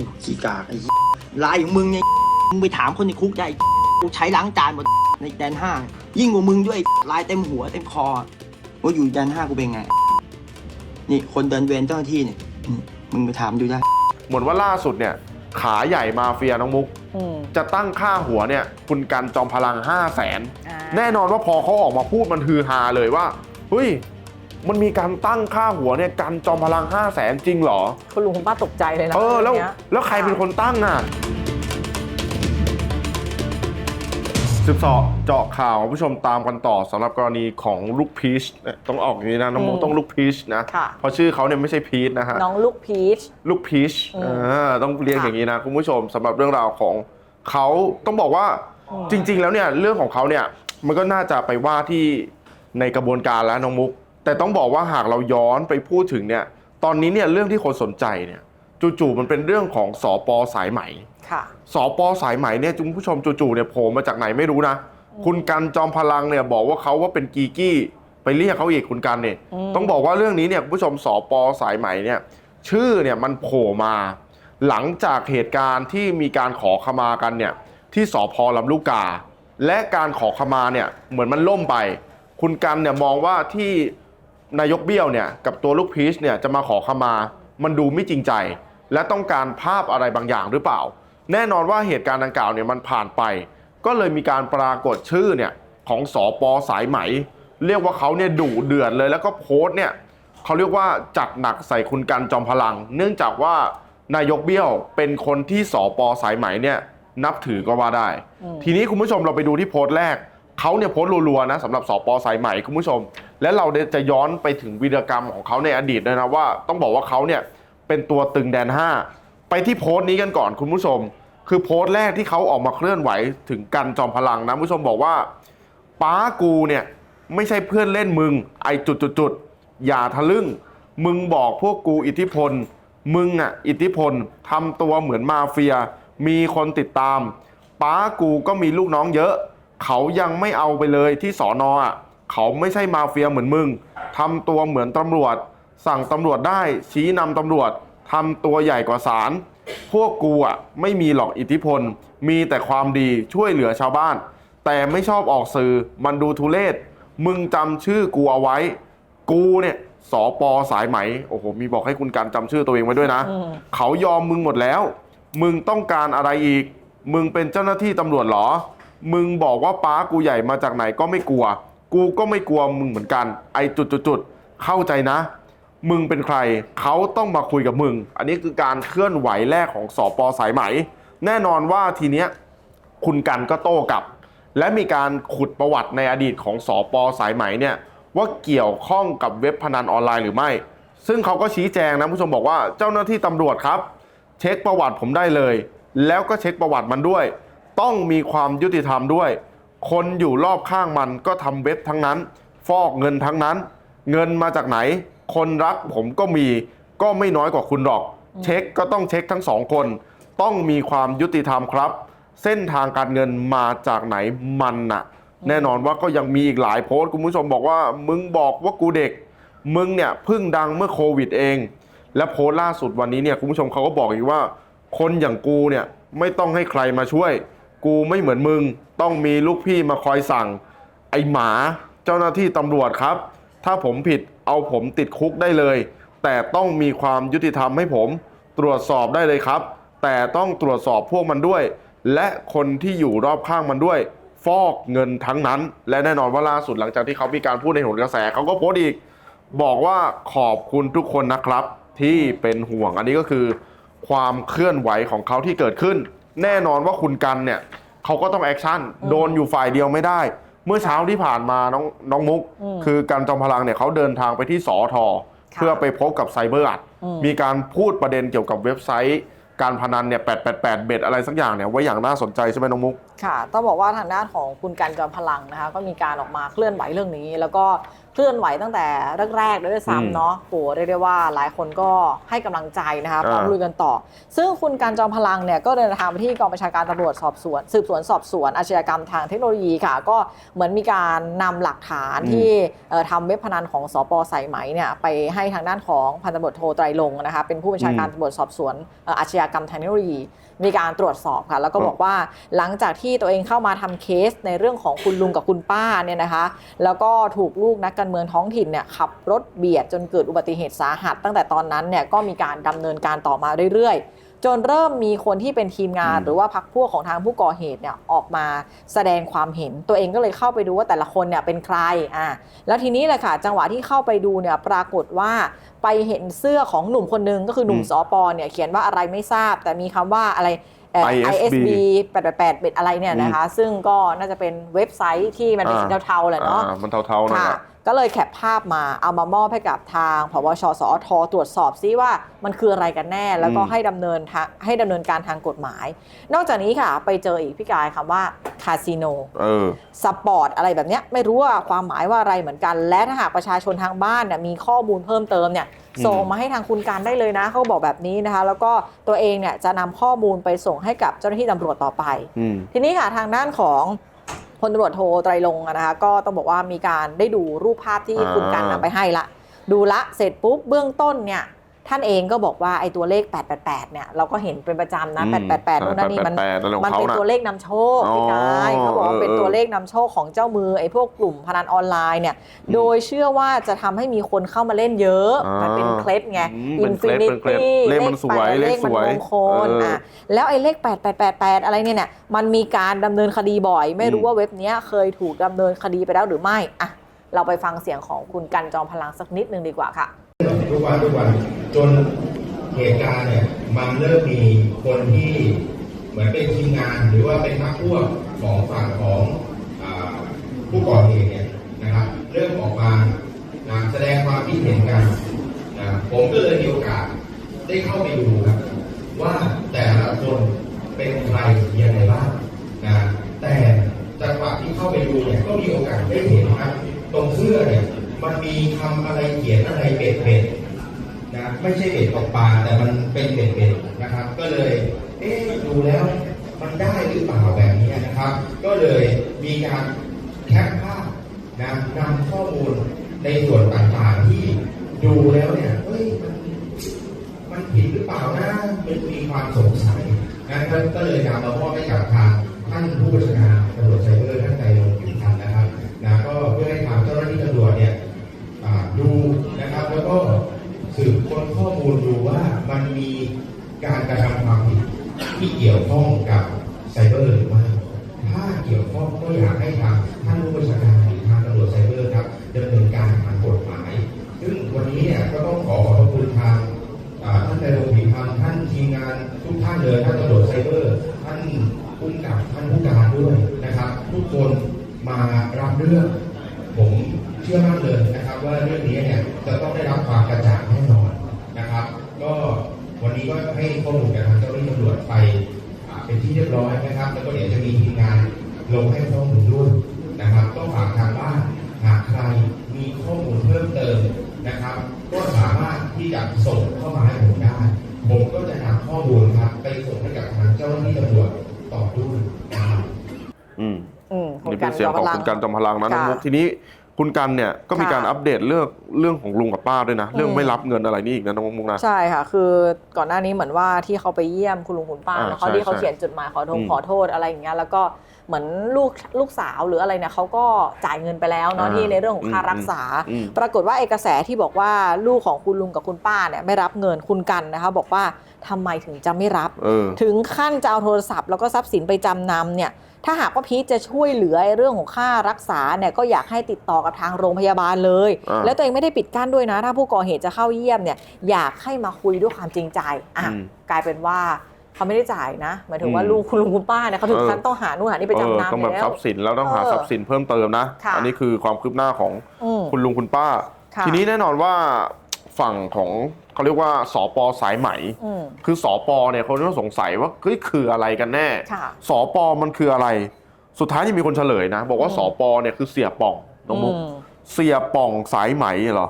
อ้ขี้กากไอ้เหี้ยลายของมึงไงมึงไปถามคนในคุกได้ไอ้กูใช้ล้างจานหมดในแดนห้ายิ่งกว่ามึงด้วยลายเต็มหัวเต็มคอว่าอยู่แดนห้ากูเป็นไง นี่คนเดินเวรเจ้าหน้าที่เนี่ยอืมมึงไปถามดูได้เหมือนว่าล่าสุดเนี่ย ขาใหญ่มาเฟียน้องมุกอืมจะตั้งค่าหัวเนี่ย คุณกันจอมพลัง5 0 0แสนอ่าแน่นอนว่าพอเขาออกมาพูดมันฮือฮาเลยว่าเฮ้ย มันมีการตั้งค่าหัวเนี่ยกันจอมพลัง 5 0 0แสนจริงเหรอ คุณลุงคุณป้าตกใจเลยนะเออแล้วรื่องเนี้ยแล้วใครเป็นคนตั้งอะสิบสองเจาะข่าวคุณผู้ชมตามกันต่อสำหรับกรณีของลูกพีชเนี่ยต้องออกอย่างนี้นะน้องโมต้องลูกพีชนะ ค่ะ เพราะชื่อเขาเนี่ยไม่ใช่พีชนะฮะ น้องลูกพีช ลูกพีชอืมเออต้องเรียกค่ะอย่างนี้นะคุณผู้ชมสำหรับเรื่องราวของเขาต้องบอกว่าอืมจริง ๆ แล้วเนี่ยเรื่องของเขาเนี่ยมันก็น่าจะไปว่าที่ในกระบวนการแล้วน้องมุก แต่ต้องบอกว่าหากเราย้อนไปพูดถึงเนี่ย ตอนนี้เนี่ยเรื่องที่คนสนใจเนี่ยจู่ๆมันเป็นเรื่องของสอปอสายไหมค่ะสอปอสายไหมเนี่ยคุณผู้ชมจู่ๆเนี่ยโผล่มาจากไหนไม่รู้นะ คุณกันจอมพลังเนี่ยบอกว่าเขาว่าเป็นกีกี้ไปเรียกเขาอีกคุณกันเนี่ยอืมต้องบอกว่าเรื่องนี้เนี่ยคุณผู้ชมสอปอสายไหมเนี่ย ชื่อเนี่ยมันโผล่มา หลังจากเหตุการณ์ที่มีการขอขมากันเนี่ยที่สพลำลูกกา และการขอขมาเนี่ยเหมือนมันล่มไป คุณกันเนี่ยมองว่าที่ นายกเบี้ยวเนี่ยกับตัวลูกพีชเนี่ยจะมาขอขมา มันดูไม่จริงใจ และต้องการภาพอะไรบางอย่างหรือเปล่า แน่นอนว่าเหตุการณ์ดังกล่าวเนี่ยมันผ่านไป ก็เลยมีการปรากฏชื่อเนี่ยของสอปอสายไหม เรียกว่าเขาเนี่ยดุเดือดเลยแล้วก็โพสต์เนี่ยเขาเรียกว่าจัดหนักใส่คุณกันจอมพลัง เนื่องจากว่านายกเบี้ยวเป็นคนที่สอปอสายไหมเนี่ยนับถือก็ว่าได้อืมทีนี้คุณผู้ชมเราไปดูที่โพสต์แรกเขาเนี่ยโพสต์รัวๆนะสำหรับสอปอสายไหมคุณผู้ชม และเราจะย้อนไปถึงวีรกรรมของเขาในอดีตด้วยนะว่าต้องบอกว่าเขาเนี่ยเป็นตัวตึงแดน 5 ไปที่โพสต์นี้กันก่อนคุณผู้ชม คือโพสต์แรกที่เขาออกมาเคลื่อนไหวถึงกันจอมพลังนะผู้ชมบอกว่าป้ากูเนี่ยไม่ใช่เพื่อนเล่นมึง ไอจุดจุดจุดๆอย่าทะลึ่ง มึงบอกพวกกูอิทธิพล มึงอะอิทธิพลทำตัวเหมือนมาเฟีย มีคนติดตามป้ากูก็มีลูกน้องเยอะ เขายังไม่เอาไปเลยที่สอนอะ เขาไม่ใช่มาเฟียเหมือนมึงทำตัวเหมือนตำรวจ สั่งตำรวจได้ชี้นำตำรวจทำตัวใหญ่กว่าศาลพวกกูอะไม่มีหรอกอิทธิพล มีแต่ความดีช่วยเหลือชาวบ้าน แต่ไม่ชอบออกสื่อมันดูทุเลศมึงจำชื่อกูเอาไว้ กูเนี่ยสอปอสายไหม โอ้โห มีบอกให้คุณการจำชื่อตัวเองไว้ด้วยนะอืมเขายอมมึงหมดแล้ว มึงต้องการอะไรอีก มึงเป็นเจ้าหน้าที่ตำรวจเหรอ มึงบอกว่าป้ากูใหญ่มาจากไหนก็ไม่กลัว กูก็ไม่กลัวมึงเหมือนกัน ไอจุดจุดจุดๆเข้าใจนะ มึงเป็นใครเขาต้องมาคุยกับมึง อันนี้คือการเคลื่อนไหวแรกของสอปอสายไหม แน่นอนว่าทีเนี้ยคุณกันก็โต้กลับ และมีการขุดประวัติในอดีตของสอปอสายไหมเนี่ยว่าเกี่ยวข้องกับเว็บพนันออนไลน์หรือไม่ ซึ่งเขาก็ชี้แจงนะผู้ชมบอกว่าเจ้าหน้าที่ตำรวจครับ เช็คประวัติผมได้เลย แล้วก็เช็คประวัติมันด้วย ต้องมีความยุติธรรมด้วย คนอยู่รอบข้างมันก็ทำเว็บทั้งนั้น ฟอกเงินทั้งนั้น เงินมาจากไหน คนรักผมก็มีก็ไม่น้อยกว่าคุณหรอก เช็คก็ต้องเช็คทั้งสองคน ต้องมีความยุติธรรมครับ เส้นทางการเงินมาจากไหนมันน่ะ แน่นอนว่าก็ยังมีอีกหลายโพสต์คุณผู้ชมบอกว่า มึงบอกว่ากูเด็ก มึงเนี่ยเพิ่งดังเมื่อโควิดเอง และโพสต์ล่าสุดวันนี้เนี่ยคุณผู้ชมเขาก็บอกอีกว่า คนอย่างกูเนี่ยไม่ต้องให้ใครมาช่วย กูไม่เหมือนมึง ต้องมีลูกพี่มาคอยสั่ง ไอหมาเจ้าหน้าที่ตำรวจครับ ถ้าผมผิดเอาผมติดคุกได้เลย แต่ต้องมีความยุติธรรมให้ผม ตรวจสอบได้เลยครับ แต่ต้องตรวจสอบพวกมันด้วย และคนที่อยู่รอบข้างมันด้วย ฟอกเงินทั้งนั้น และแน่นอนว่าล่าสุดหลังจากที่เขามีการพูดในหนกระแสเขาก็โพสต์อีก บอกว่าขอบคุณทุกคนนะครับ ที่เป็นห่วงอันนี้ก็คือ ความเคลื่อนไหวของเขาที่เกิดขึ้น แน่นอนว่าคุณกันเนี่ยเขาก็ต้องแอคชั่นโดนอยู่ฝ่ายเดียวไม่ได้ เมื่อเช้าที่ผ่านมาน้องน้องมุก อืมคือกันจอมพลังเนี่ยเขาเดินทางไปที่สอทอค่ะเพื่อไปพบกับไซเบอร์อัดอืม มีการพูดประเด็นเกี่ยวกับเว็บไซต์ การพนันเนี่ย888 เบ็ดอะไรสักอย่างเนี่ยไว้อย่างน่าสนใจใช่ไหมน้องมุก ค่ะต้องบอกว่าทางด้านของคุณกันจอมพลังนะคะ ก็มีการออกมาเคลื่อนไหวเรื่องนี้ แล้วก็เคลื่อนไหวตั้งแต่แรกๆด้วยอืมซ้ำเนาะโหเรียกได้ว่าหลายคนก็ให้กำลังใจนะคะพร้อมอ่าลุยกันต่อ ซึ่งคุณการจอมพลังเนี่ยก็เดินทางไปที่กองบัญชาการตำรวจสอบสวน สืบสวนสอบสวนอาชญากรรมทางเทคโนโลยีค่ะ ก็เหมือนมีการนำหลักฐานอืมที่เอ่อทำเว็บพนันของสปสายไหมเนี่ยไปให้ทางด้านของพันตำรวจโทไตรลงค์นะคะเป็นผู้บัญชาการตำรวจสอบสวนเอ่ออาชญากรรมทางเทคโนโลยี มีการตรวจสอบค่ะ แล้วก็บอกว่าหลังจากที่ตัวเองเข้ามาทำเคสในเรื่องของคุณลุงกับคุณป้าเนี่ยนะคะ แล้วก็ถูกลูกนักการเมืองท้องถิ่นเนี่ยขับรถเบียดจนเกิดอุบัติเหตุสาหัส ตั้งแต่ตอนนั้นเนี่ยก็มีการดำเนินการต่อมาเรื่อยๆจนเริ่มมีคนที่เป็นทีมงานอืมหรือว่าพักพวกของทางผู้ก่อเหตุเนี่ยออกมาแสดงความเห็นตัวเองก็เลยเข้าไปดูว่าแต่ละคนเนี่ยเป็นใครอะแล้วทีนี้แหละค่ะจังหวะที่เข้าไปดูเนี่ยปรากฏว่า ไปเห็นเสื้อของหนุ่มคนหนึงก็คือหนุ่มอืมสอปอเนี่ยเขียนว่าอะไรไม่ทราบ แต่มีคำว่าอะไรเอ่อ ISB ISB 888 เป็นอะไรเนี่ยนะคะ ซึ่งก็น่าจะเป็นเว็บไซต์ที่มันเป็นสีอ่าเทาๆแหละเนาะอ่มันเทาๆหน่อยค่ะนะ ก็เลยแคปภาพมาเอามามอบให้กับทางพบชสอทตรวจสอบซิว่ามันคืออะไรกันแน่ แล้วก็อืมให้ดำเนินทางให้ดำเนินการทางกฎหมาย นอกจากนี้ค่ะ ไปเจออีกพี่กายคำว่าคาสิโนเออสปอร์ตอะไรแบบเนี้ยไม่รู้ว่าความหมายว่าอะไรเหมือนกัน และถ้าหากประชาชนทางบ้านเนี่ยมีข้อมูลเพิ่มเติมเนี่ยอืมส่งมาให้ทางคุณการได้เลยนะเขาบอกแบบนี้นะคะ แล้วก็ตัวเองเนี่ยจะนำข้อมูลไปส่งให้กับเจ้าหน้าที่ตำรวจต่อไปอืมทีนี้ค่ะทางด้านของ พลตำรวจโทไตรลงค์อะนะคะก็ต้องบอกว่ามีการได้ดูรูปภาพที่อ่าคุณกันนำไปให้ละ ดูละเสร็จปุ๊บเบื้องต้นเนี่ย ท่านเองก็บอกว่าไอ้ตัวเลข 888 เนี่ยเราก็เห็นเป็นประจำนะอืม888นู่นนั่นนี่มัน888อะไรของมันเขาเป็นน่ะตัวเลขนำโชคอ๋อพี่กายเขาบอกว่าเป็นเออตัวเลขนำโชคของเจ้ามือไอ้พวกกลุ่มพนันออนไลน์เนี่ยอืมโดยเชื่อว่าจะทำให้มีคนเข้ามาเล่นเยอะอ่ามัมันเป็นเคล็ดไงอืมเป็นเคล็ด Infinity เป็นเคล็ดเลขมันสวยเลขเลขสวยมันมงคลเอออ่อะแล้วไอ้เลข 8888 อะไรเนี่ยเนี่ยมันมีการดำเนินคดีบ่อย ไม่รู้อืมว่าเว็บเนี้ยเคยถูกดำเนินคดีไปแล้วหรือไม่อะเราไปฟังเสียงของคุณกันจอมพลังสักนิดนึงดีกว่าค่ะ ทุกวันทุกวันจนเหตุการณ์เนี่ยมันเริ่มมีคนที่เหมือนเป็นทีมงานหรือว่าเป็นนักพวกของฝั่งของอผู้ก่อเหตุเนี่ยนะครับ เริ่มออกมาแสดงความคิดเห็นกันนะผมก็เลยมีโอกาสได้เข้าไปดูครับ ว่าแต่ละคนเป็นใครยังไงบ้างนะแต่จังหวะที่เข้าไปดูเนี่ยก็มีโอกาสได้เห็นครับ ตรงเสื้อเนี่ย มันมีคำอะไรเขียนอะไรเบ็ดเบ็ดๆนะไม่ใช่เบ็ดตกปลาแต่มันเป็นเบ็ดเบ็ดๆนะครับ ก็เลย เอ๊ะดูแล้วมันได้หรือเปล่าแบบนี้นะครับ ก็เลยมีการแคปภาพนะนำข้อมูลในส่วนต่างๆที่ดูแล้วเนี่ยเฮ้ยมันผิดหรือเปล่านะมันมีความสงสัยนะก็เลยนำมามอบให้กับทางท่านผู้บัญชาการ มันมีการกระทำความผิดที่เกี่ยวข้องกับไซเบอร์หรือไม่ถ้าเกี่ยวข้องก็อยากให้ทางท่านผู้บัญชาการหรือทางตำรวจไซเบอร์ครับดำเนินการทางกฎหมาย ซึ่งวันนี้เนี่ยก็ต้องขอขอบคุณทางท่านนายโรงผิพันธ์ท่านทีมงานทุกท่านเลยท่านตำรวจไซเบอร์ ท่านผู้กับท่านผู้การด้วยนะครับ ทุกคนมารับเรื่อง ผมเชื่อมั่นเลยนะครับ ว่าเรื่องนี้เนี่ยจะต้องได้รับความกระจ่างแน่นอน ก็วันนี้ก็ให้ข้อมูลกับทางเจ้าหน้าที่ตำรวจไปอ่าเป็นที่เรียบร้อยนะครับ แล้วก็เดี๋ยวจะมีทีมงานลงให้ข้อมูลด้วยนะครับต้องฝากทางบ้านหากใครมีข้อมูลเพิ่มเติมนะครับ ก็สามารถที่จะส่งเข้ามาให้ผมได้ ผมก็จะนำข้อมูลครับไปส่งให้กับทางเจ้าหน้าที่ตำรวจต่อด้วยนะครับอืมอืมคุณนี่กัเป็นนเสียงของคุณกันจอมพลังนะน้องค่ะมุกทีนี้ คุณกันเนี่ยก็มีค่ะการอัปเดตเรื่องเรื่องของลุงกับป้าด้วยนะ เรื่องอืมไม่รับเงินอะไรนี่อีกนะน้องมุกนะ ใช่ค่ะ คือก่อนหน้านี้เหมือนว่าที่เขาไปเยี่ยมคุณลุงคุณป้าอ่าเนอะเขาใช่ที่เขาใช่เขียนจดหมายขอโทษอืมขอโทษอะไรอย่างเงี้ยแล้วก็เหมือนลูกลูกสาวหรืออะไรเนี่ยเขาก็จ่ายเงินไปแล้วเนาะอ่าที่ในเรื่องของค่าอืม รักษา อืม ปรากฏว่าเอกระแสที่บอกว่าลูกของคุณลุงกับคุณป้าเนี่ยไม่รับเงินคุณกันนะคะ บอกว่าทำไมถึงจะไม่รับ เออ ถึงขั้นจะเอาโทรศัพท์แล้วก็ทรัพย์สินไปจำนำเนี่ย ถ้าหากว่าพีทจะช่วยเหลือไอ้เรื่องของค่ารักษาเนี่ยก็อยากให้ติดต่อกับทางโรงพยาบาลเลย อ่า แล้วตัวเองไม่ได้ปิดกั้นด้วยนะ ถ้าผู้ก่อเหตุจะเข้าเยี่ยมเนี่ยอยากให้มาคุยด้วยความจริงใจอะอืม กลายเป็นว่าเขาไม่ได้จ่ายนะหมายถึงว่าอืมลูกคุณลุงคุณป้าเนี่ยเขาถึงเออ ขั้นต้องหานู่นหานี่ไปเออจำนำต้องแบบแล้ว ทรัพย์สินแล้วต้องหาเออทรัพย์สินเพิ่มเติมนะ ค่ะ อันี้คือความคืบหน้าของอืม คุณลุงคุณป้า ค่ะ ทีนี้แน่นอนว่า ฝั่งของเขาเรียกว่าสปสายไหม อืม คือสปเนี่ยเขาต้องสงสัยว่าเฮ้ยคืออะไรกันแน่ค่ะสปมันคืออะไร สุดท้ายที่มีคนเฉลยนะ บอกว่าอืมสปเนี่ยคือเสียป่องน้องมุกอืมเสียป่องสายไหมเหรอ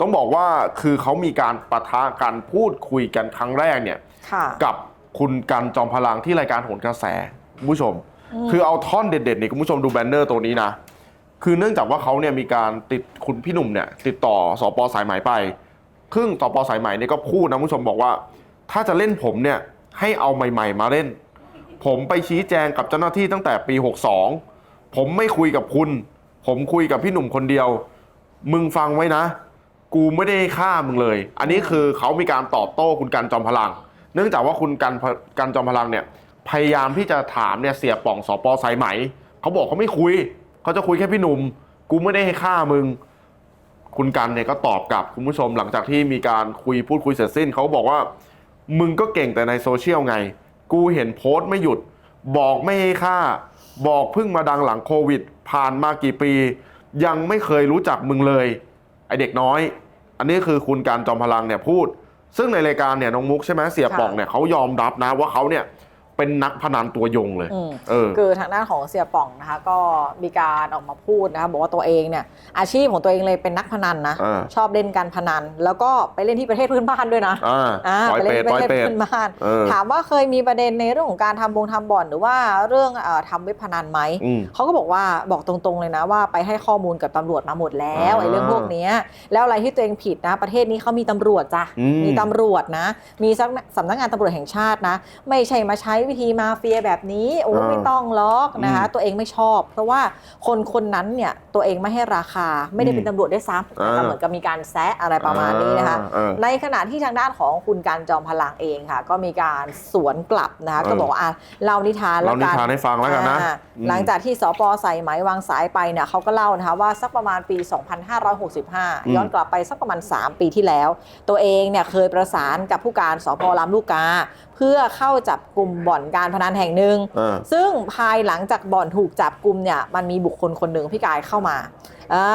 ต้องบอกว่าคือเขามีการปะทะกันพูดคุยกันครั้งแรกเนี่ย ค่ะ กับคุณกันจอมพลังที่รายการโหนกระแสคุณผู้ชมอืมคือเอาท่อนเด็ดๆเนี่ยคุณผู้ชมดูแบนเนอร์ตัวนี้นะ คือเนื่องจากว่าเขาเนี่ยมีการติดคุณพี่หนุ่มเนี่ยติดต่อสปสายไหมไป ซึ่งสปสายไหม่เนี่ยก็พูดนะคุณผู้ชมบอกว่า ถ้าจะเล่นผมเนี่ยให้เอาใหม่ ๆ มาเล่น ผมไปชี้แจงกับเจ้าหน้าที่ตั้งแต่ปี 62 ผมไม่คุยกับคุณ ผมคุยกับพี่หนุ่มคนเดียว มึงฟังไว้นะ กูไม่ได้ฆ่ามึงเลย อันนี้คือเขามีการตอบโต้คุณกันจอมพลัง เนื่องจากว่าคุณกันกันจอมพลังเนี่ยพยายามที่จะถามเนี่ยเสียป่องสปสายไหม เขาบอกเขาไม่คุย เขาจะคุยแค่พี่หนุ่ม กูไม่ได้ให้ฆ่ามึง คุณกันเนี่ยก็ตอบกลับคุณผู้ชมหลังจากที่มีการคุยพูดคุยเสร็จสิ้นเขาบอกว่า มึงก็เก่งแต่ในโซเชียลไง กูเห็นโพสต์ไม่หยุด บอกไม่ให้ฆ่า บอกเพิ่งมาดังหลังโควิด ผ่านมากี่ปี ยังไม่เคยรู้จักมึงเลยไอเด็กน้อย อันนี้คือคุณการจอมพลังเนี่ยพูด ซึ่งในรายการเนี่ยน้องมุกใช่ไหมเสียป่องเนี่ยเขายอมรับนะว่าเขาเนี่ย เป็นนักพนันตัวยงเลย อืม เออ คือทางด้านของเสียป่องนะคะ ก็มีการออกมาพูดนะคะบอกว่าตัวเองเนี่ยอาชีพของตัวเองเลยเป็นนักพนันนะอ่า ชอบเล่นการพนัน แล้วก็ไปเล่นที่ประเทศเพื่อนบ้านด้วยนะอ่าอ่าปล่อยไปเปรเล่ตนปล่อยที่ประเปเทศรตเพื่อนบ้าน เออถามว่าเคยมีประเด็นในเรื่องของการทำบงทำบ่อนหรือว่าเรื่องเอ่อทำเว็บพนันไหมอืม เขาก็บอกว่าบอกตรงๆเลยนะว่าไปให้ข้อมูลกับตำรวจมาหมดแล้วอ่าไอ้เรื่องพวกเนี้ยแล้วอะไรที่ตัวเองผิดนะ ประเทศนี้เขามีตำรวจจ้ะอืม มีตำรวจนะ มีสำสำนักงานตำรวจแห่งชาตินะ ไม่ใช่มาใช้วิธีมาเฟียแบบนี้โอ้อ่าไม่ต้องล็อกนะคะอืมตัวเองไม่ชอบ เพราะว่าคนคนนั้นเนี่ยตัวเองไม่ให้ราคาไม่ได้เป็นอืมตำรวจได้วยซ้ำนะคะอ่าเหมือนกับมีการแซะอะไรประมาณนี้นะคะอ่าในขณะที่ทางด้านของคุณการจอมพลังเองค่ะ ก็มีการสวนกลับนะคะเออก็บอกว่าอะเล่านิทานแล้เราวนิกันทานให้ฟังแล้วกันนะอ่าอืมหลังจากที่สปใส่ไหมวางสายไปเนี่ยเขาก็เล่านะคะว่าสักประมาณปี 2565 ย้อนกลับไปสักประมาณ 3 ปีที่แล้ว ตัวเองเนี่ยเคยประสานกับผู้การสพลำลูกกาเพื่อเข้าจับกลุ่มบ่อนการพนันแห่งหนึ่งเออซึ่งภายหลังจากบ่อนถูกจับกลุ่มเนี่ยมันมีบุคคลคนหนึ่งพี่กายเข้ามาอ่า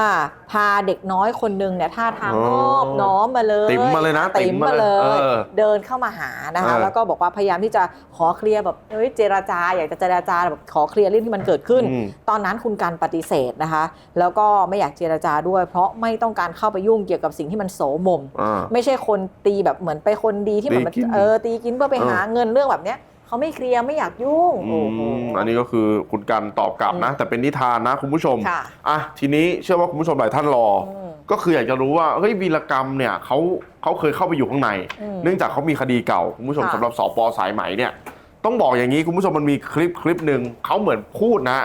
พาเด็กน้อยคนหนึ่งเนี่ยท่าทางอ๋นออบน้อมมาเลยติ๋มมาเลยนะติ๋มมาเลติ๋มมาเลยยเออเดินเข้ามาหานะคะเออแล้วก็บอกว่าพยายามที่จะขอเคลียร์แบบเฮ้ยเจราจาอยากจะเจราจาแบบขอเคลียร์เรื่องที่มันเกิดขึ้น อืม ตอนนั้นคุณการปฏิเสธนะคะ แล้วก็ไม่อยากเจราจาด้วย เพราะไม่ต้องการเข้าไปยุ่งเกี่ยวกับสิ่งที่มันโสมม อ่า ไม่ใช่คนตีแบบเหมือนไปคนดีที่เหมือนตีกินเออตีกินเพื่อไปเออ หาเงินเรื่องแบบเนี้ย เขาไม่เคลียร์ไม่อยากยุ่งอืโอ้โหมอันนี้ก็คือคุณกันตอบกลับนะอืมแต่เป็นนิทานนะคุณผู้ชมค่ะ อะทีนี้เชื่อว่าคุณผู้ชมหลายท่านรอออืม ก็คืออยากจะรู้ว่าเฮ้ยวีรกรรมเนี่ยเขาเขาเคยเข้าไปอยู่ข้างใน อืมเนื่องจากเขามีคดีเก่าคุณผู้ชมค่ะ สำหรับสปสายไหมเนี่ย ต้องบอกอย่างนี้คุณผู้ชมมันมีคลิปคลิปหนึ่งเขาเหมือนพูดนะ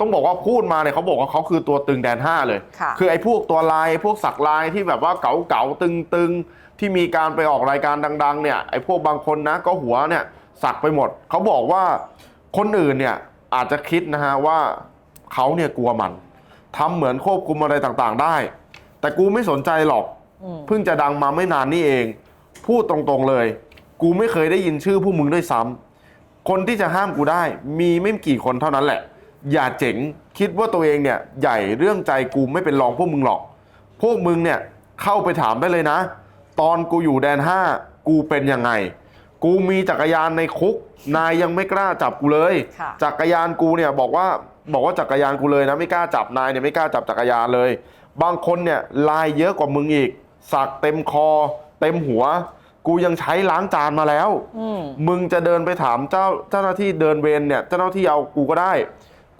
ต้องบอกว่าพูดมาเนี่ยเขาบอกว่าเขาคือตัวตึงแดน 5 เลย ค่ะ คือไอ้พวกตัวลายพวกสักลายที่แบบว่าเก๋าเก๋าๆตึงตึงๆ ที่มีการไปออกรายการดัง ๆ เนี่ยไอ้พวกบางคนนะก็หัวเนี่ย สักไปหมด เขาบอกว่าคนอื่นเนี่ยอาจจะคิดนะฮะว่าเขาเนี่ยกลัวมันทำเหมือนควบคุมอะไรต่างๆ ได้ แต่กูไม่สนใจหรอกอืมเพิ่งจะดังมาไม่นานนี่เอง พูดตรงๆเลย กูไม่เคยได้ยินชื่อพวกมึงด้วยซ้ำคนที่จะห้ามกูได้ มีไม่กี่คนเท่านั้นแหละ อย่าเจ๋งคิดว่าตัวเองเนี่ย ใหญ่เรื่องใจกูไม่เป็นรองพวกมึงหรอก พวกมึงเนี่ยเข้าไปถามได้เลยนะ ตอนกูอยู่แดน5กูเป็นยังไง กูมีจักรยานในคุก นายยังไม่กล้าจับกูเลย ค่ะจักรยานกูเนี่ยบอกว่าบอกว่าจักรยานกูเลยนะไม่กล้าจับนายเนี่ยไม่กล้าจับจักรยานเลย บางคนเนี่ยลายเยอะกว่ามึงอีก สักเต็มคอ เต็มหัว กูยังใช้ล้างจานมาแล้ว อืม มึงจะเดินไปถามเจ้าเจ้าหน้าที่เดินเวรเนี่ย เจ้าหน้าที่เอากูก็ได้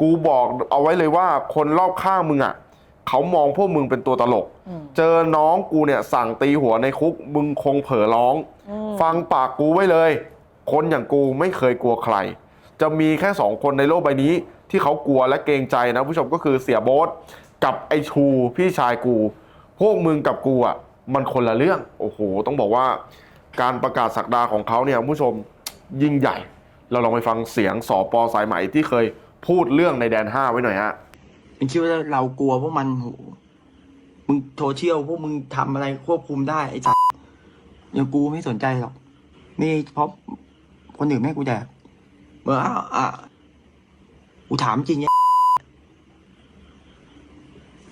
กูบอกเอาไว้เลยว่าคนรอบข้างมึงอะ เขามองพวกมึงเป็นตัวตลกอืมเจอน้องกูเนี่ยสั่งตีหัวในคุก มึงคงเผลอร้องอืมฟังปากกูไว้เลย คนอย่างกูไม่เคยกลัวใคร จะมีแค่สองคนในโลกใบนี้ ที่เขากลัวและเกรงใจนะผู้ชมก็คือเสียโบ๊ทกับไอชูพี่ชายกู พวกมึงกับกูอะมันคนละเรื่อง โอ้โห ต้องบอกว่าการประกาศสักดาของเขาเนี่ยผู้ชมยิ่งใหญ่ เราลองไปฟังเสียงสอปอสายไหมที่เคยพูดเรื่องในแดน 5 ไว้หน่อยฮะ มึงคิดว่าเรากลัวพวกมันโหมึงโซเชียลพวกมึงทำอะไรควบคุมได้ไอ้สัสอย่างกูไม่สนใจหรอก นี่เพราะคนอื่นแม่ให้กูแดกเมื่ออะอะกูถามจริงเนี่ย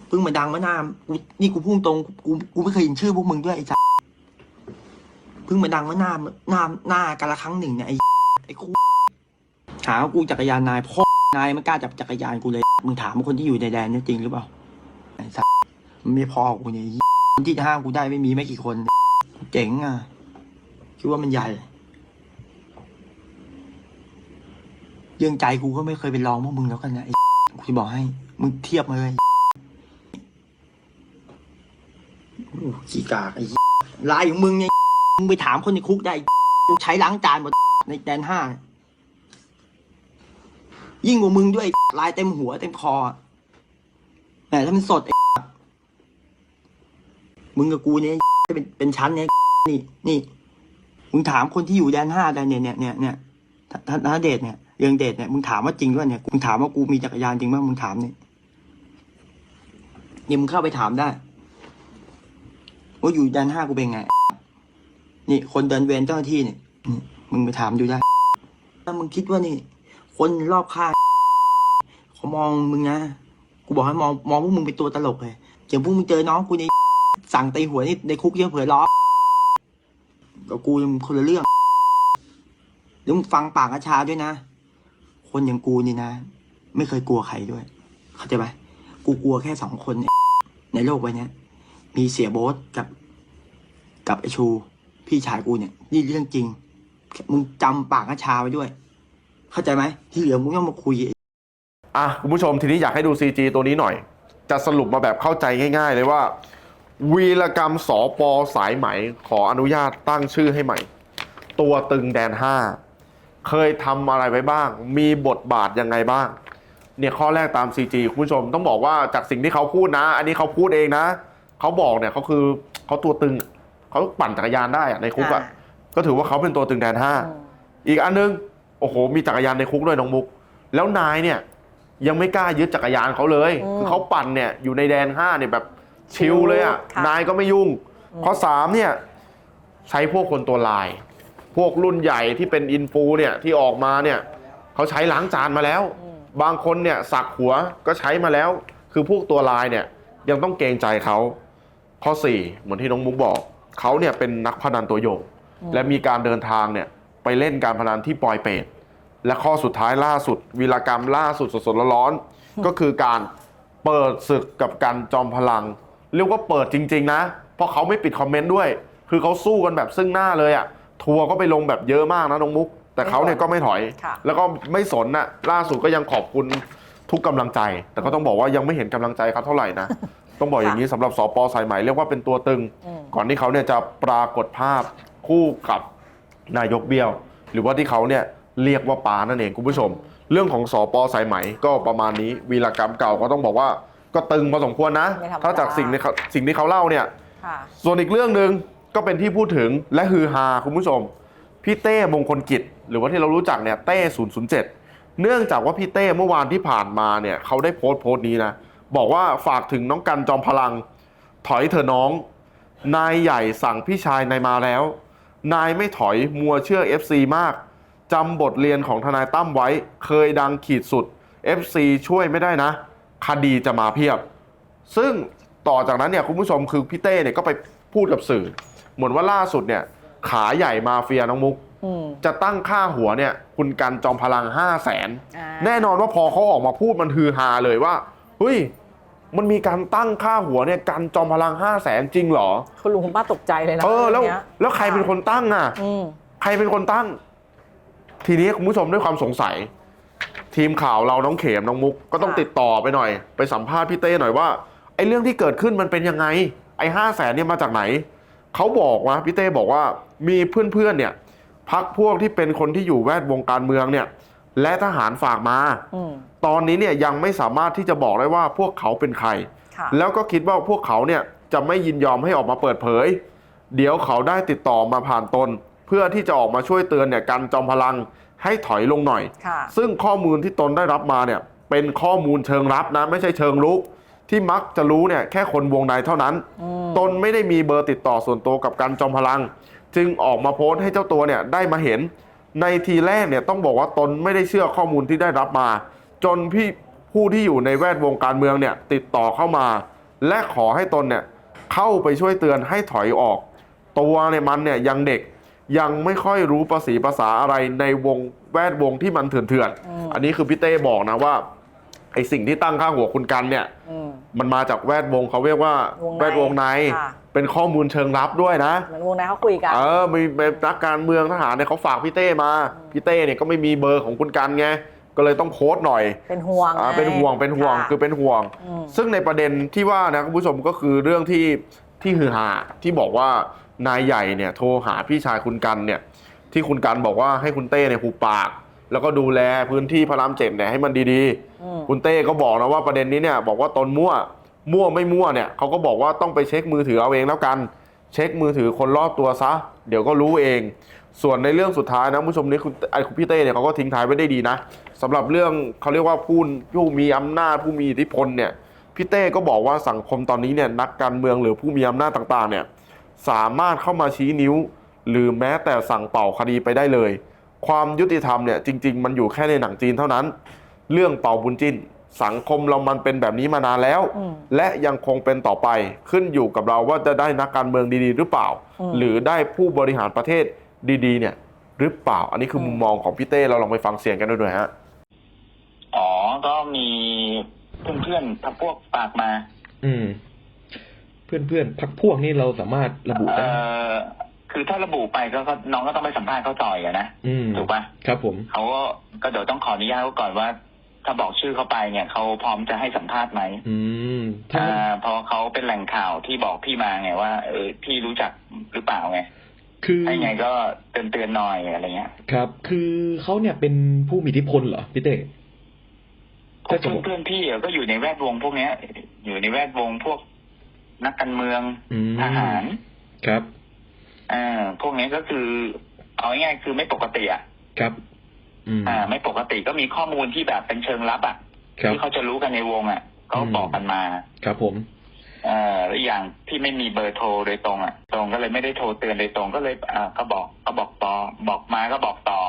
เพิ่งมาดังมาหน้ากูนี่กูพุ่งตรงกูกูไม่เคยเห็นชื่อพวกมึงด้วยไอ้สัสเพิ่งมาดังมาหน้าหน้าหน้ากันละครั้งหนึ่งเนี่ยไอ้ไอ้คู่หาว่ากูจักรยานนายพ่อ นายไม่กล้าจับจักรยานกูเลย มึงถามคนที่อยู่ในแดนนี่จริงหรือเปล่าไอ้สัสมันไม่พอกูเนี่ยคนที่จะห้ามกูได้ไม่มีไม่กี่คนเจ๋งอะ คิดว่ามันใหญ่ เรื่องใจกูก็ไม่เคยเป็นรองพวกมึงแล้วกันนะไอ้กูจะบอกให้ มึงเทียบมาเลยโอ้ขี้กากไอ้ลายของมึงเนี่ยมึงไปถามคนในคุกได้กูใช้ล้างจานหมดในแดนห้า ยิ่งกว่ามึงด้วยลายเต็มหัวเต็มคอแต่ถ้ามันสดไอ้มึงกับกูเนี่ยจะเป็นเป็นชั้นเนี่ยนี่นี่มึงถามคนที่อยู่แดนห้าได้เนี่ยเนี่ยเนี่ยเนี่ยท่านท่านเดชเนี่ยเรื่องเดชเนี่ยมึงถามว่าจริงด้วยเนี่ยมึงถามว่ากูมีจักรยานจริงไหมมึงถามเนี่ยนี่มึงเข้าไปถามได้ว่าอยู่แดนห้ากูเป็นไง นี่ คนเดินเวรเจ้าหน้าที่เนี่ยมึงไปถามดูได้ถ้ามึงคิดว่านี่ คนรอบข้างเขามองมึงนะ กูบอกให้มองมองพวกมึงเป็นตัวตลกเลยเดี๋ยวพวกมึงเจอน้องกูในสั่งตีหัวนี่ในคุกยังเผยล้อกับกูยังคนละเรื่องแล้วมึงฟังปากอาชาด้วยนะ คนอย่างกูนี่นะ ไม่เคยกลัวใครด้วย เข้าใจไหมกูกลัวแค่สองคนในโลกใบนี้มีเสียโบ๊ทกับ กับไอชู พี่ชายกูเนี่ย นี่เรื่องจริง มึงจำปากอาชาไว้ด้วย เข้าใจไหมที่เหลือมึงต้องมาคุยอะคุณผู้ชมทีนี้อยากให้ดู CG ตัวนี้หน่อย จะสรุปมาแบบเข้าใจง่าย ๆ เลยว่า วีรกรรมสอปอสายไหมขออนุญาตตั้งชื่อให้ใหม่ ตัวตึงแดน 5 เคยทำอะไรไว้บ้าง มีบทบาทยังไงบ้าง เนี่ยข้อแรกตาม CG คุณผู้ชมต้องบอกว่าจากสิ่งที่เขาพูดนะ อันนี้เขาพูดเองนะ เขาบอกเนี่ยเขาคือเขาตัวตึงเขาปั่นจักรยานได้อะในคุกอะอ่าก็ถือว่าเขาเป็นตัวตึงแดน 5อืมอีกอันนึง โอ้โห มีจักรยานในคุกด้วยน้องมุก แล้วนายเนี่ย ยังไม่กล้ายึดจักรยานเขาเลยอืมคือเขาปั่นเนี่ยอยู่ในแดนห้าเนี่ยแบบชิลเลยอะค่ะ นายก็ไม่ยุ่งอืมข้อสามเนี่ยใช้พวกคนตัวลาย พวกรุ่นใหญ่ที่เป็นอินฟูเนี่ยที่ออกมาเนี่ยเขาใช้ล้างจานมาแล้วอืมบางคนเนี่ยสักหัวก็ใช้มาแล้ว คือพวกตัวลายเนี่ยยังต้องเกรงใจเขา ข้อ 4 เหมือนที่น้องมุกบอก เขาเนี่ยเป็นนักพนันตัวโยง และมีการเดินทางเนี่ย ไปเล่นการพนันที่ปอยเปตและข้อสุดท้ายล่าสุดวีรกรรมล่าสุดสดๆร้อนๆก็คือการเปิดศึกกับการจอมพลัง เรียกว่าเปิดจริง ๆ นะ เพราะเขาไม่ปิดคอมเมนต์ด้วย คือเขาสู้กันแบบซึ่งหน้าเลยอะ่ะทัวร์ก็ไปลงแบบเยอะมากนะน้องมุก แต่เขาเนี่ยก็ไม่ถอยค่ะแล้วก็ไม่สนน่ะล่าสุดก็ยังขอบคุณทุกกำลังใจ แต่ก็ต้องบอกว่ายังไม่เห็นกำลังใจเขาเท่าไหร่นะ ต้องบอกอย่างนี้สำหรับสปสายไหมเรียกว่าเป็นตัวตึงอืมก่อนที่เขาเนี่ยจะปรากฏภาพคู่กับ นายกเบี้ยว หรือว่าที่เขาเนี่ยเรียกว่าปานั่นเองคุณผู้ชม เรื่องของสปสายไหมก็ประมาณนี้วีรกรรมเก่าก็ต้องบอกว่าก็ตึงพอสมควรนะ ไม่ธรรมดา ถ้าจากสิ่งที่เขาสิ่งที่เขาเล่าเนี่ย ค่ะ ส่วนอีกเรื่องหนึ่งก็เป็นที่พูดถึงและฮือฮาคุณผู้ชม พี่เต้มงคลกิจ หรือว่าที่เรารู้จักเนี่ยเต้ 007 เนื่องจากว่าพี่เต้เมื่อวานที่ผ่านมาเนี่ยเขาได้โพสต์โพสต์นี้นะ บอกว่าฝากถึงน้องกันจอมพลัง ถอยเถอะน้อง นายใหญ่สั่งพี่ชายนายมาแล้ว นายไม่ถอยมัวเชื่อ FC มากจำบทเรียนของทนายตั้มไว้ เคยดังขีดสุด FC ช่วยไม่ได้นะ คดีจะมาเพียบ ซึ่งต่อจากนั้นเนี่ยคุณผู้ชมคือพี่เต้เนี่ยก็ไปพูดกับสื่อ เหมือนว่าล่าสุดเนี่ยขาใหญ่มาเฟียน้องมุกอืมจะตั้งค่าหัวเนี่ยคุณกันจอมพลัง5 0 0แสนอ่าแน่นอนว่าพอเขาออกมาพูดมันฮือฮาเลยว่าเฮ้ย มันมีการตั้งค่าหัวเนี่ยกันจอมพลัง5 0 0แสนจริงเหรอ คุณลุงคุณป้าตกใจเลยนะเออแล้ว รื่องนี้ยแล้วใครเป็นคนตั้งอะ อืมใครเป็นคนตั้ง ทีนี้คุณผู้ชมด้วยความสงสัย ทีมข่าวเราน้องเขมน้องมุกก็ต้องค่ะติดต่อไปหน่อย ไปสัมภาษณ์พี่เต้หน่อยว่าไอ้เรื่องที่เกิดขึ้นมันเป็นยังไง ไอ้ห้าแสนเนี่ยมาจากไหน เขาบอกว่าพี่เต้บอกว่ามีเพื่อนๆเนี่ย พักพวกที่เป็นคนที่อยู่แวดวงการเมืองเนี่ย และทหารฝากมา อืม ตอนนี้เนี่ยยังไม่สามารถที่จะบอกได้ว่าพวกเขาเป็นใคร ค่ะ แล้วก็คิดว่าพวกเขาเนี่ยจะไม่ยินยอมให้ออกมาเปิดเผย เดี๋ยวเขาได้ติดต่อมาผ่านตน เพื่อที่จะออกมาช่วยเตือนเนี่ยกันจอมพลังให้ถอยลงหน่อย ค่ะ ซึ่งข้อมูลที่ตนได้รับมาเนี่ยเป็นข้อมูลเชิงลับนะไม่ใช่เชิงลุก ที่มักจะรู้เนี่ยแค่คนวงในเท่านั้น อืม ตนไม่ได้มีเบอร์ติดต่อส่วนตัวกับกันจอมพลัง จึงออกมาโพสต์ให้เจ้าตัวเนี่ยได้มาเห็น ในทีแรกเนี่ยต้องบอกว่าตนไม่ได้เชื่อข้อมูลที่ได้รับมา จนพี่ผู้ที่อยู่ในแวดวงการเมืองเนี่ยติดต่อเข้ามา และขอให้ตนเนี่ยเข้าไปช่วยเตือนให้ถอยออก ตัวเนี่ยมันเนี่ยยังเด็กยังไม่ค่อยรู้ภาษีภาษาอะไรในวงแวดวงที่มันเถื่อนอืมๆอันนี้คือพี่เต้บอกนะว่าไอสิ่งที่ตั้งค่าหัวคุณกันเนี่ยอืมมันมาจากแวดวงเขาเรียกว่าวงในแวดวงในค่ะเป็นข้อมูลเชิงลับด้วยนะเหมือนวงในเขาคุยกันเออมีเป็นนักการเมืองทหารเนี่ยเขาฝากพี่เต้มาพี่เต้เนี่ยก็ไม่มีเบอร์ของคุณกันไง ก็เลยต้องโพสต์หน่อยเป็นห่วงอ่าไงเป็นห่วงเป็นห่วงค่ะคือเป็นห่วงอืมซึ่งในประเด็นที่ว่านะคุณผู้ชมก็คือเรื่องที่ที่ฮือฮาที่บอกว่านายใหญ่เนี่ยโทรหาพี่ชายคุณกันเนี่ยที่คุณกันบอกว่าให้คุณเต้เนี่ยหุบปาก แล้วก็ดูแลพื้นที่พระรามเจ็ดเนี่ยให้มันดีอืม ๆ คุณเต้ก็บอกนะว่าประเด็นนี้เนี่ยบอกว่าตนมั่วมั่วไม่มั่วเนี่ยเขาก็บอกว่าต้องไปเช็คมือถือเอาเองแล้วกัน เช็คมือถือคนรอบตัวซะ เดี๋ยวก็รู้เอง ส่วนในเรื่องสุดท้ายนะคุณผู้ชมนี่คุณไอ้คุณพี่เต้เนี่ยเขาก็ทิ้งท้ายไว้ได้ดีนะสำหรับเรื่องเขาเรียกว่าผู้ผู้มีอำนาจผู้มีอิทธิพลเนี่ยพี่เต้ก็บอกว่าสังคมตอนนี้เนี่ยนักการเมืองหรือผู้มีอำนาจต่างๆเนี่ยสามารถเข้ามาชี้นิ้ว หรือแม้แต่สั่งเป่าคดีไปได้เลย ความยุติธรรมเนี่ยจริง ๆ มันอยู่แค่ในหนังจีนเท่านั้น เรื่องเป่าบุญจิ้นสังคมเรามันเป็นแบบนี้มานานแล้วอืมและยังคงเป็นต่อไปขึ้นอยู่กับเราว่าจะได้นักการเมืองดีๆ หรือเปล่าอืมหรือได้ผู้บริหารประเทศ ดีๆ เนี่ย หรือเปล่า อันนี้คืออมมุมมองของพี่เต้เราลองไปฟังเสียงกันดูหน่อยฮะอ๋อก็มีเพื่อนๆพักพวกฝากมา อืมเพื่อนเพื่อนๆพักพวกนี่เราสามารถระบุเอได้อคือถ้าระบุไปก็ก็น้องก็ต้องไปสัมภาษณ์เขาต่อยอะนะอืมถูกปะครับผมเขาก็ก็เดี๋ยวต้องขออนุญาตเขาก่อนว่า ถ้าบอกชื่อเขาไปเนี่ยเขาพร้อมจะให้สัมภาษณ์ไหมอืมถ้าอ่าเพราะเขาเป็นแหล่งข่าวที่บอกพี่มาไงว่าเออพี่รู้จักหรือเปล่าไง คือให้ไงก็เตือนเตือนๆหน่อยอะไรเงี้ย ครับ คือเขาเนี่ยเป็นผู้มีอิทธิพลเหรอพี่เต้พวกเพื่อนๆพี่อะก็อยู่ในแวดวงพวกเนี้ย อยู่ในแวดวงพวกนักการเมืองอืมทหาร ครับอ่าพวกนี้ก็คือ เอาง่ายๆคือไม่ปกติอะ ครับอืมอ่า ไม่ปกติก็มีข้อมูลที่แบบเป็นเชิงลับอะครับที่เขาจะรู้กันในวงอะเขาอืมบอกกันมา ครับผมเอ่อแล้วอย่างที่ไม่มีเบอร์โทรโดยตรงอะ ตรงก็เลยไม่ได้โทรเตือนโดยตรงก็เลยอ่าก็บอกก็บอกต่อ บอกมาก็บอกต่อ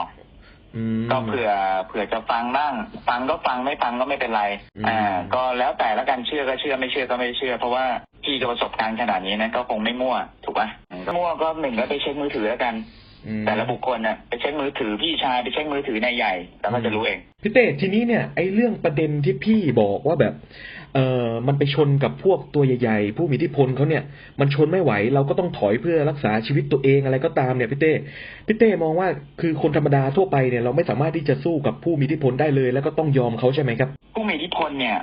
อืมก็เผื่อเผื่อจะฟังบ้าง ฟังก็ฟังไม่ฟังก็ไม่เป็นไรอืมอ่า ก็แล้วแต่ละกันเชื่อก็เชื่อไม่เชื่อก็ไม่เชื่อ เพราะว่าพี่กับประสบการณ์ขนาดนี้นะก็คงไม่มั่วถูกปะมั่วก็หนึ่งก็ไปเช็คมือถือแล้วกันอืมแต่ละบุคคลน่ะไปเช็คมือถือพี่ชายไปเช็คมือถือนายใหญ่แล้วก็จะรู้เองพี่เต้ทีนี้เนี่ยไอ้เรื่องประเด็นที่พี่บอกว่าแบบ เออมันไปชนกับพวกตัวใหญ่ๆ ผู้มีอิทธิพลเขาเนี่ย มันชนไม่ไหว เราก็ต้องถอยเพื่อรักษาชีวิตตัวเองอะไรก็ตามเนี่ยพี่เต้พี่เต้มองว่าคือคนธรรมดาทั่วไปเนี่ยเราไม่สามารถที่จะสู้กับผู้มีอิทธิพลได้เลย แล้วก็ต้องยอมเขาใช่ไหมครับ ผู้มีอิทธิพลเนี่ย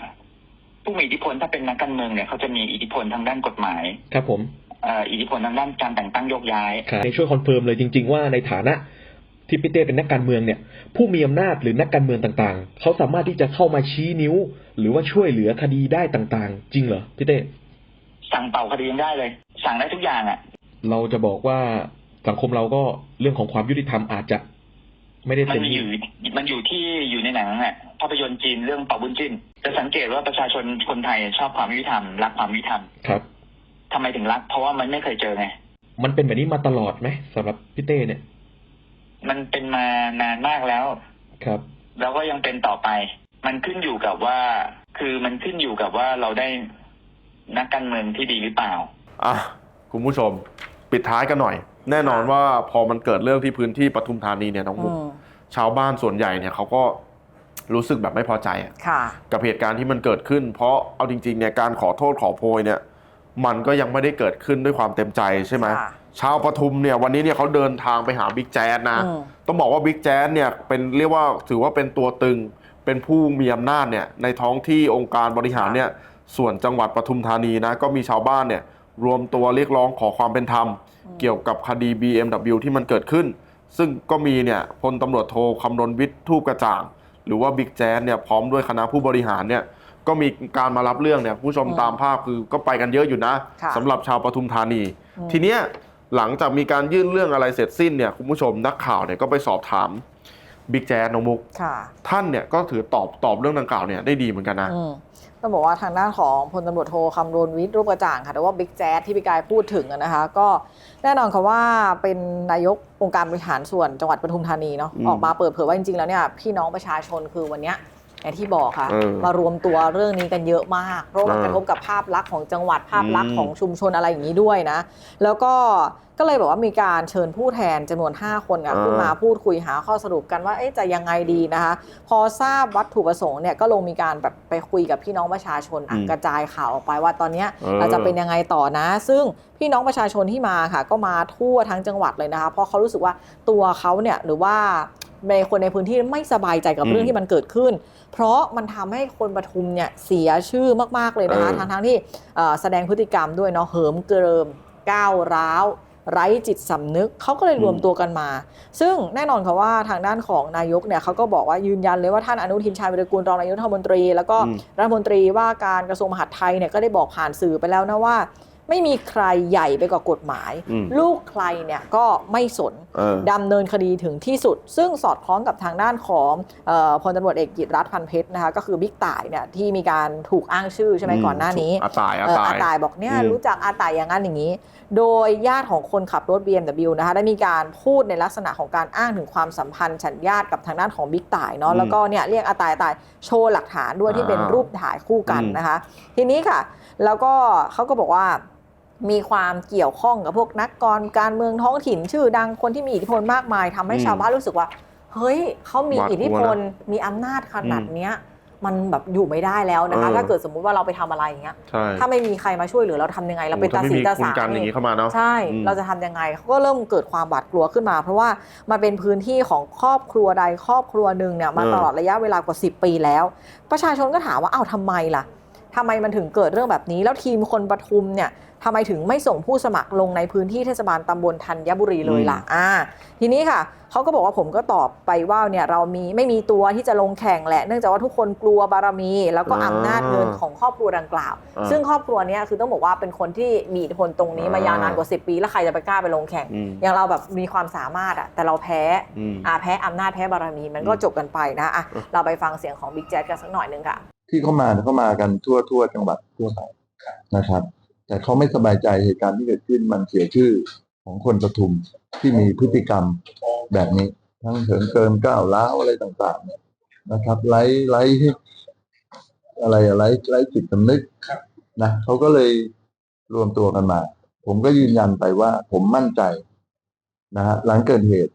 ผู้มีอิทธิพลถ้าเป็นนักการเมืองเนี่ยเขาจะมีอิทธิพลทางด้านกฎหมาย ครับผมเอ่ออิทธิพลทางด้านการแต่งตั้งโยกย้ายครับในช่วยคอนเฟิร์มเลยจริง ๆ ว่าในฐานะ ที่พี่เต้เป็นนักการเมืองเนี่ย ผู้มีอำนาจหรือนักการเมืองต่างๆ เขาสามารถที่จะเข้ามาชี้นิ้ว หรือว่าช่วยเหลือคดีได้ต่างๆ จริงเหรอพี่เต้สั่งเป่าคดียังได้เลย สั่งได้ทุกอย่างอะ เราจะบอกว่าสังคมเราก็เรื่องของความยุติธรรมอาจจะ ไม่ได้มันเต็มมีอที่ยู่มันอยู่ที่อยู่ในหนังอะภาพยนตร์จีนเรื่องเป่าบุญจิ้นจะสังเกตว่าประชาชนคนไทยชอบความยุติธรรมรักความยุติธรรมครับทำไมถึงรัก เพราะว่ามันไม่เคยเจอไงมันเป็นแบบนี้มาตลอดไหมสำหรับพี่เต้เนี่ย มันเป็นมานานมากแล้ว ครับ แล้วก็ยังเป็นต่อไป มันขึ้นอยู่กับว่า คือมันขึ้นอยู่กับว่าเราได้นักการเมืองที่ดีหรือเปล่า อะคุณผู้ชม ปิดท้ายกันหน่อย แน่นอนว่าพอมันเกิดเรื่องที่พื้นที่ปทุมธานีเนี่ยน้องอืบุ๊กมชาวบ้านส่วนใหญ่เนี่ยเขาก็รู้สึกแบบไม่พอใจอะค่ะกับเหตุการณ์ที่มันเกิดขึ้น เพราะเอาจริงๆเนี่ยการขอโทษขอโพยเนี่ย มันก็ยังไม่ได้เกิดขึ้นด้วยความเต็มใจใช่ไหมค่ะ ชาวปทุมเนี่ยวันนี้เนี่ยเขาเดินทางไปหาบิ๊กแจ๊ดนะอืมต้องบอกว่าบิ๊กแจ๊ดเนี่ยเป็นเรียกว่าถือว่าเป็นตัวตึง เป็นผู้มีอำนาจเนี่ยในท้องที่องค์การบริหารเนี่ยส่วนจังหวัดปทุมธานีนะก็มีชาวบ้านเนี่ยรวมตัวเรียกร้องขอความเป็นธรรม เกี่ยวกับคดี BMW ที่มันเกิดขึ้น ซึ่งก็มีเนี่ยพลตำรวจโทคำรณวิทย์ทูปกระจ่าง หรือว่าบิ๊กแจ๊ดเนี่ยพร้อมด้วยคณะผู้บริหารเนี่ยก็มีการมารับเรื่องเนี่ยผู้ชมอืมตามภาพคือก็ไปกันเยอะอยู่นะค่ะสำหรับชาวปทุมธานีอืมทีเนี้ย หลังจากมีการยื่นเรื่องอะไรเสร็จสิ้นเนี่ยคุณผู้ชมนักข่าวเนี่ยก็ไปสอบถามบิ๊กแจ๊ดน้องมุกค่ะท่านเนี่ยก็ถือตอบตอบเรื่องดังกล่าวเนี่ยได้ดีเหมือนกันนะอืมต้องบอกว่าทางด้านของพลตำรวจโทคำรณวิทย์รูปกระจ่างค่ะหรือว่าบิ๊กแจ๊ดที่พี่กายพูดถึงอะนะคะ ก็แน่นอนค่ะว่าเป็นนายกองค์การบริหารส่วนจังหวัดปทุมธานีเนาะอืมออกมาเปิดเผยว่าจริงๆแล้วเนี่ยพี่น้องประชาชนคือวันเนี้ย อย่างที่บอกค่ะ เออมารวมตัวเรื่องนี้กันเยอะมาก เพราะว่ามันเออกระทบกับภาพลักษณ์ของจังหวัดภาพลักษอืณ์มของชุมชนอะไรอย่างนี้ด้วยนะ แล้วก็ก็เลยบอกว่ามีการเชิญผู้แทนจำนวน 5 คนค่ะขึ้นมาพูดคุยหาข้อสรุปกันว่าเอ๊ะจะยังไงดีนะคะ พอทราบวัตถุประสงค์เนี่ยก็ลงมีการแบบไปคุยกับพี่น้องประชาชนอะอืมกระจายข่าวออกไปว่าตอนเนี้ยเออ เราจะเป็นยังไงต่อนะ ซึ่งพี่น้องประชาชนที่มาค่ะ ก็มาทั่วทั้งจังหวัดเลยนะคะ เพราะเขารู้สึกว่าตัวเขาเนี่ยหรือว่า ในคนในพื้นที่ไม่สบายใจกับอืมเรื่องที่มันเกิดขึ้น เพราะมันทำให้คนปทุมเนี่ยเสียชื่อมากๆเลยนะคะเออทั้งทั้งๆที่เอ่อแสดงพฤติกรรมด้วยเนาะเหิมเกริมก้าวร้าวไร้จิตสำนึกเขาก็เลยรวมตัวกันมา ซึ่งแน่นอนค่ะว่าทางด้านของนายกเนี่ยเขาก็บอกว่ายืนยันเลยว่าท่านอนุทินชาญวิรกูลรองนายกรัฐมนตรี แล้วก็อืมรัฐมนตรีว่าการกระทรวงมหาดไทยเนี่ยก็ได้บอกผ่านสื่อไปแล้วนะว่า ไม่มีใครใหญ่ไปกว่ากฎหมาย อืมลูกใครเนี่ยก็ไม่สนเออ ดำเนินคดีถึงที่สุด ซึ่งสอดคล้องกับทางด้านของเออพลตำรวจเอกกิตรัฐพันเพชรนะคะก็คือบิ๊กต่ายเนี่ยที่มีการถูกอ้างชื่อใช่ไหมอืมก่อนหน้านี้ อาตายอาเอ่อตาย อาตายบอกเนี่ยอืม รู้จักอาตายอย่างนั้นอย่างนี้ โดยญาติของคนขับรถ BMW นะคะได้มีการพูดในลักษณะของการอ้างถึงความสัมพันธ์ฉันญาติกับทางด้านของบิ๊กต่ายเนาะอืมแล้วก็เนี่ยเรียกอาตายอาตายโชว์หลักฐานด้วยที่เป็นอ่ารูรูปถ่ายคู่กันอืมนะคะ ทีนี้ค่ะ แล้วก็เขาก็บอกว่า มีความเกี่ยวข้องกับพวกนักกรการเมืองท้องถิ่นชื่อดังคนที่มีอิทธิพลมากมายทำให้อืมชาวบ้านรู้สึกว่า เฮ้ยเขามีหวาดกลัวอิทธิพลมีอำนาจขนาดเนี้ยมันแบบอยู่ไม่ได้แล้วนะคะเออถ้าเกิดสมมุติว่าเราไปทำอะไรอย่างเงี้ยใช่ถ้าไม่มีใครมาช่วยเหลือเราทำยังไง เราเป็นโอ้ตาถ้สีไม่มีตาคุณสากันอย่างนี้เข้ามาเนาะใช่อืมเราจะทำยังไงเขาก็เริ่มเกิดความหวาดกลัวขึ้นมา เพราะว่ามันเป็นพื้นที่ของครอบครัวใดครอบครัวหนึ่งเนี่ยมาเออตลอดระยะเวลากว่า 10 ปีแล้ว ประชาชนก็ถามว่าอ้าวทำไมล่ะทำไมมันถึงเกิดเรื่องแบบนี้ แล้วทีมคนปทุมเนี่ย ทำไมถึงไม่ส่งผู้สมัครลงในพื้นที่เทศบาลตำบลธัญบุรีเลยล่ะอ่าทีนี้ค่ะเขาก็บอกว่าผมก็ตอบไปว่าเนี่ยเรามีไม่มีตัวที่จะลงแข่งแหละ เนื่องจากว่าทุกคนกลัวบารมี แล้วก็อ่าอำนาจเงินของครอบครัวดังกล่าวอ่าซึ่งครอบครัวเนี้ยคือต้องบอกว่าเป็นคนที่มีอิทธิพลตรงนี้มาอ่ายยาวนานกว่า 10 ปี แล้วใครจะไปกล้าไปลงแข่งอืมอย่างเราแบบมีความสามารถอะแต่เราแพ้อืมอ่าแพ้อำนาจแพ้บารมีมันก็อืมจบกันไปนะอะเออเราไปฟังเสียงของบิ๊กแจ๊ดกันสักหน่อยหนึงค่ะ ที่เขามาเนี่ยเขามากันทั่วทั่วจังหวัดทั่วไปนะครับ แต่เขาไม่สบายใจเหตุการณ์ที่เกิดขึ้นมันเสียชื่อของคนปทุมที่มีพฤติกรรมแบบนี้ ทั้งเถินเกินก้าวร้าวอะไรต่าง ๆ เนี่ยนะครับไร้ไร้อะไรอะไรไร้จิตสำนึกนะเขาก็เลยรวมตัวกันมา ผมก็ยืนยันไปว่า ผมมั่นใจนะฮะหลังเกิดเหตุ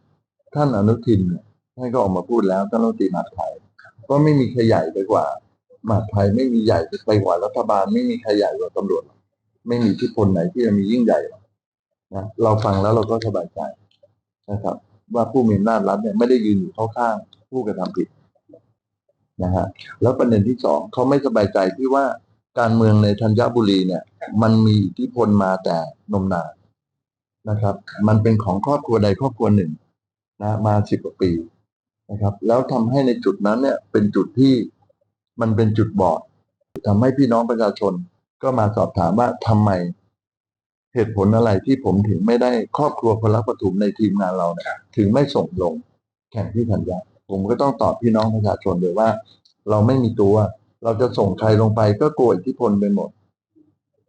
ท่านอนุทินเนี่ยท่านก็ออกมาพูดแล้วท่านรัฐมนตรีมหาดไทย ก็ไม่มีใครใหญ่ไปกว่ามหาดไทยไม่มีใหญ่ไปกว่ารัฐบาลไม่มีใครใหญ่กว่าตำรวจ ไม่มีอิที่พลไหนที่จะมียิ่งใหญ่นะเราฟังแล้วเราก็สบายใจนะครับ ว่าผู้มีอำนาจรัฐเนี่ยไม่ได้ยืนอยู่เข้าข้างผู้กระทำผิดนะฮะแล้วประเด็นที่สองเขาไม่สบายใจที่ว่าการเมืองในธัญบุรีเนี่ย มันมีอิทธิพลมาแต่นมนานนะครับ มันเป็นของครอบครัวใดครอบครัวหนึ่งนะมาสิบกว่าปีนะครับ แล้วทำให้ในจุดนั้นเนี่ยเป็นจุดที่มันเป็นจุดบอดทำให้พี่น้องประชาชน ก็มาสอบถามว่าทำไมเหตุผลอะไรที่ผมถึงไม่ได้ครอบครัวคนรักปฐุมในทีมงานเราเนี่ยถึงไม่ส่งลงแข่งที่ธัญญาผมก็ต้องตอบพี่น้องประชาชนเลยว่า เราไม่มีตัว เราจะส่งใครลงไปก็กลัวอิทธิพลไปหมด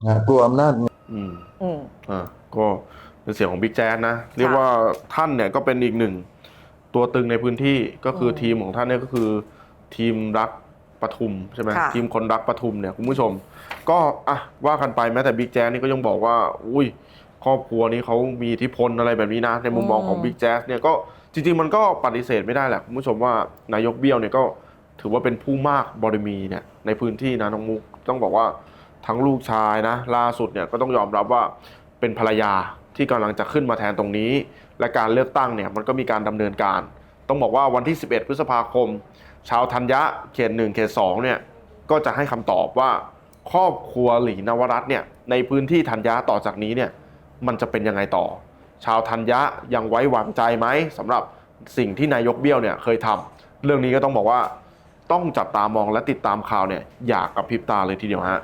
นะกลัวอำนาจอืมอืมอ่าก็เป็นเสียงของบิ๊กแจ๊สนะ เรียกว่าท่านเนี่ยก็เป็นอีกหนึ่ง ตัวตึงในพื้นที่ก็คืออมทีมของท่านเนี่ยก็คือ ทีมรัก ปทุมใช่ไหมค่ะทีมคนรักปทุมเนี่ยคุณผู้ชม ก็อะว่ากันไปแม้แต่บิ๊กแจ๊สนี่ก็ยังบอกว่า อุ้ยครอบครัวนี้เขามีอิทธิพลอะไรแบบนี้นะ ในมุมมองของบิ๊กแจ๊สเนี่ยก็จริง ๆ มันก็ปฏิเสธไม่ได้แหละคุณผู้ชมว่านายกเบี้ยวเนี่ยก็ถือว่าเป็นผู้มากบารมีเนี่ยในพื้นที่นะน้องมุกต้องบอกว่าทั้งลูกชายนะ ล่าสุดเนี่ยก็ต้องยอมรับว่าเป็นภรรยาที่กำลังจะขึ้นมาแทนตรงนี้ และการเลือกตั้งเนี่ยมันก็มีการดำเนินการ ต้องบอกว่าวันที่ 11 พฤษภาคม ชาวธัญญะเขตหนึ่งเขตสองเนี่ยก็จะให้คำตอบว่า ครอบครัวหลีนวรัตน์เนี่ยในพื้นที่ธัญญะต่อจากนี้เนี่ยมันจะเป็นยังไงต่อ ชาวธัญญะยังไว้วางใจไหมสำหรับสิ่งที่นายกเบี้ยวเนี่ยเคยทำเรื่องนี้ก็ต้องบอกว่าต้องจับตามองและติดตามข่าวเนี่ยอยากกับพริบตาเลยทีเดียวฮะ